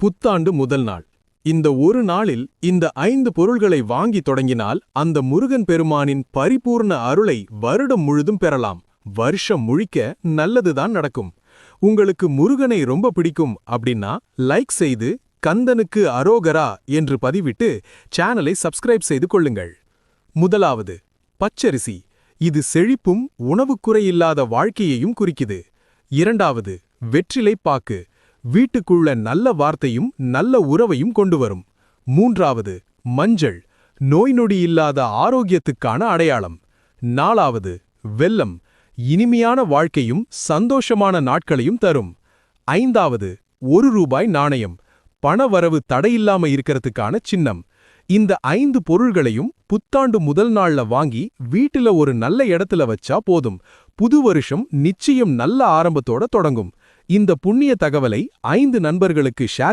புத்தாண்டு முதல் நாள். இந்த ஒரு நாளில் இந்த ஐந்து பொருள்களை வாங்கி தொடங்கினால் அந்த முருகன் பெருமானின் பரிபூர்ண அருளை வருடம் முழுதும் பெறலாம். வருஷம் முழிக்க நல்லதுதான் நடக்கும். உங்களுக்கு முருகனை ரொம்ப பிடிக்கும் அப்படின்னா லைக் செய்து கந்தனுக்கு அரோகரா என்று பதிவிட்டு சேனலை சப்ஸ்கிரைப் செய்து கொள்ளுங்கள். முதலாவது பச்சரிசி. இது செழிப்பும் உணவுக்குறையில்லாத வாழ்க்கையையும் குறிக்குது. இரண்டாவது வெற்றிலை பாக்கு. வீட்டுக்குள்ள நல்ல வார்த்தையும் நல்ல உறவையும் கொண்டு வரும் மூன்றாவது மஞ்சள் நோய் நொடி இல்லாத ஆரோக்கியத்துக்கான அடையாளம். நாலாவது வெல்லம் இனிமையான வாழ்க்கையும் சந்தோஷமான நாட்களையும் தரும். ஐந்தாவது ஒரு ரூபாய் நாணயம் பணவரவு தடையில்லாம இருக்கிறதுக்கான சின்னம். இந்த ஐந்து பொருள்களையும் புத்தாண்டு முதல் நாள்ல வாங்கி வீட்டுல ஒரு நல்ல இடத்துல வச்சா போதும். புது வருஷம் நிச்சயம் நல்ல ஆரம்பத்தோட தொடங்கும். இந்த புண்ணிய தகவலை ஐந்து நண்பர்களுக்கு ஷேர்